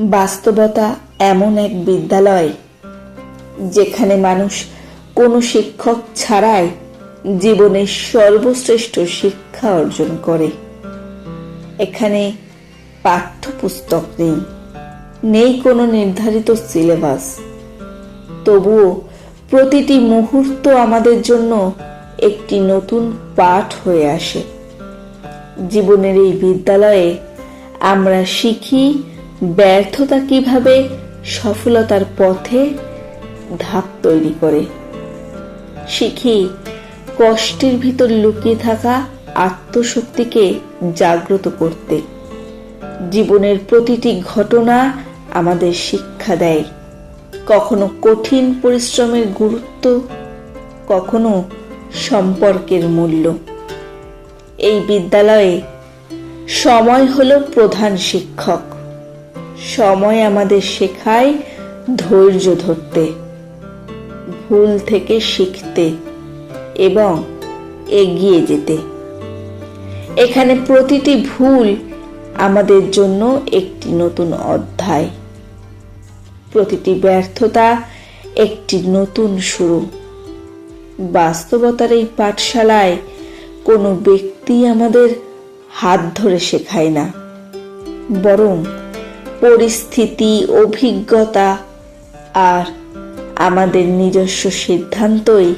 বাস্তবতা এমন এক বিদ্যালয় যেখানে মানুষ কোনো শিক্ষক ছাড়াই জীবনের সর্বশ্রেষ্ঠ শিক্ষা অর্জন করে। এখানে পাঠ্যপুস্তক নেই নেই কোনো নির্ধারিত সিলেবাস। তবুও প্রতিটি মুহূর্ত আমাদের জন্য একটি নতুন পাঠ হয়ে আসে। জীবনের এই বিদ্যালয়ে আমরা শিখি ব্যর্থতা কীভাবে সফলতার পথে ধাপ তৈরি করে? শিখি, কষ্টের ভিতর লুকিয়ে থাকা আত্মশক্তিকে জাগ্রত করতে। জীবনের প্রতিটি ঘটনা আমাদের শিক্ষা দেয়। কখনো কঠিন পরিশ্রমের গুরুত্ব, কখনো সম্পর্কের মূল্য। এই বিদ্যালয়ে সময় হলো প্রধান শিক্ষক। সময় আমাদের শেখায় ধৈর্য ধরতে, ভুল থেকে শিখতে এবং এগিয়ে যেতে। এখানে প্রতিটি ভুল আমাদের জন্য একটি নতুন অধ্যায়। প্রতিটি ব্যর্থতা একটি নতুন শুরু। বাস্তবতার এই পাঠশালায় কোনো ব্যক্তি আমাদের হাত ধরে শেখায় না, বরং পরিস্থিতি, অভিজ্ঞতা আর আমাদের নিজস্ব সিদ্ধান্তই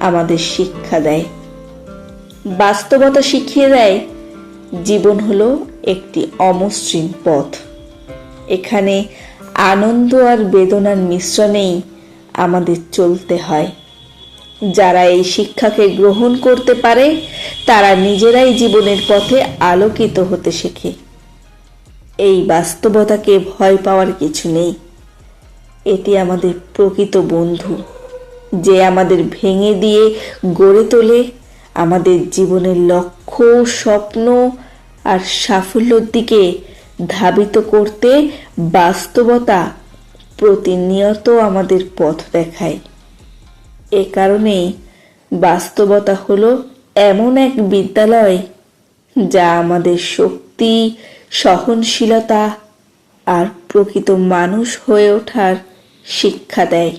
আমাদের শিক্ষা দেয়। বাস্তবতা শিখিয়ে দেয়, জীবন হলো একটি অমসৃণ পথ। এখানে আনন্দ আর বেদনার মিশ্রণেই আমাদের চলতে হয়। যারা এই শিক্ষাকে গ্রহণ করতে পারে, তারা নিজেরাই জীবনের পথে আলোকিত হতে শেখে। এই বাস্তবতাকে ভয় পাওয়ার কিছু নেই। এটি আমাদের প্রকৃত বন্ধু, যে আমাদের ভেঙে দিয়ে গড়ে তোলে আমাদের জীবনের লক্ষ্য, স্বপ্ন আর সাফল্যের দিকে ধাবিত করতে বাস্তবতা প্রতিনিয়ত আমাদের পথ দেখায়। এ কারণেই বাস্তবতা হলো এমন এক বিদ্যালয় যা আমাদের শক্তি সহনশীলতা আর প্রকৃত মানুষ হয়ে ওঠার শিক্ষা দেয়।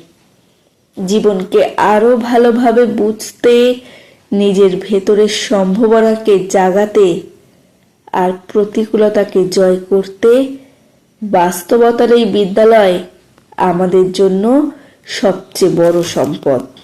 জীবনকে আরও ভালোভাবে বুঝতে, নিজের ভেতরের সম্ভাবনাকে জাগাতে আর প্রতিকূলতাকে জয় করতে বাস্তবতার এই বিদ্যালয় আমাদের জন্য সবচেয়ে বড় সম্পদ।